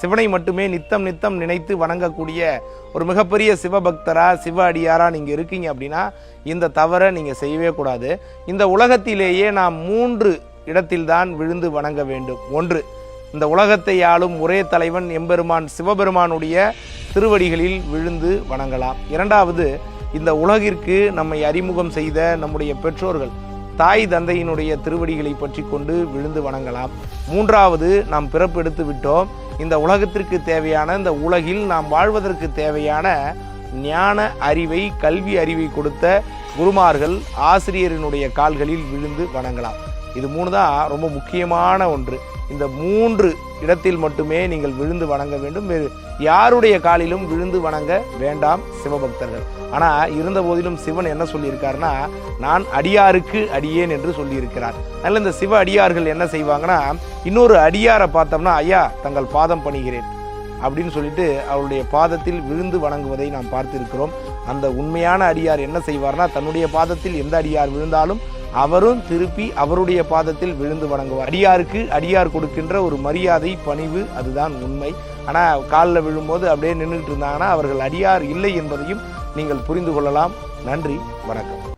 சிவனை மட்டுமே நித்தம் நித்தம் நினைத்து வணங்கக்கூடிய ஒரு மிகப்பெரிய சிவபக்தரா சிவ அடியாரா நீங்க இருக்கீங்க அப்படின்னா இந்த தவறை நீங்க செய்யவே கூடாது. இந்த உலகத்திலேயே நாம் மூன்று இடத்தில்தான் விழுந்து வணங்க வேண்டும். ஒன்று இந்த உலகத்தை ஆளும் ஒரே தலைவன் எம்பெருமான் சிவபெருமானுடைய திருவடிகளில் விழுந்து வணங்கலாம். இரண்டாவது இந்த உலகிற்கு நம்மை அறிமுகம் செய்த நம்முடைய பெற்றோர்கள். தாய் தந்தையினுடைய திருவடிகளை பற்றி கொண்டு விழுந்து வணங்கலாம். மூன்றாவது நாம் பிறப்பெடுத்து விட்டோம். இந்த உலகத்திற்கு தேவையான இந்த உலகில் நாம் வாழ்வதற்கு தேவையான ஞான அறிவை கல்வி அறிவை கொடுத்த குருமார்கள் ஆசிரியரினுடைய கால்களில் விழுந்து வணங்கலாம். இது மூணு தான் ரொம்ப முக்கியமான ஒன்று. இந்த மூன்று இடத்தில் மட்டுமே நீங்கள் விழுந்து வணங்க வேண்டும். வேறு யாருடைய காலிலும் விழுந்து வணங்க வேண்டாம் சிவபக்தர்கள். ஆனால் இருந்த போதிலும் சிவன் என்ன சொல்லியிருக்காருன்னா நான் அடியாருக்கு அடியேன் என்று சொல்லியிருக்கிறார். அதனால் இந்த சிவ அடியார்கள் என்ன செய்வாங்கன்னா இன்னொரு அடியாரை பார்த்தோம்னா ஐயா தங்கள் பாதம் பணிகிறேன் அப்படின்னு சொல்லிட்டு அவருடைய பாதத்தில் விழுந்து வணங்குவதை நாம் பார்த்திருக்கிறோம். அந்த உண்மையான அடியார் என்ன செய்வார்னா தன்னுடைய பாதத்தில் எந்த அடியார் விழுந்தாலும் அவரும் திருப்பி அவருடைய பாதத்தில் விழுந்து வணங்குவார். அடியாருக்கு அடியார் கொடுக்கின்ற ஒரு மரியாதை பணிவு அதுதான் உண்மை. ஆனால் காலில் விழும்போது அப்படியே நின்றுட்டு இருந்தாங்கன்னா அவர்கள் அடியார் இல்லை என்பதையும் நீங்கள் புரிந்து கொள்ளலாம். நன்றி வணக்கம்.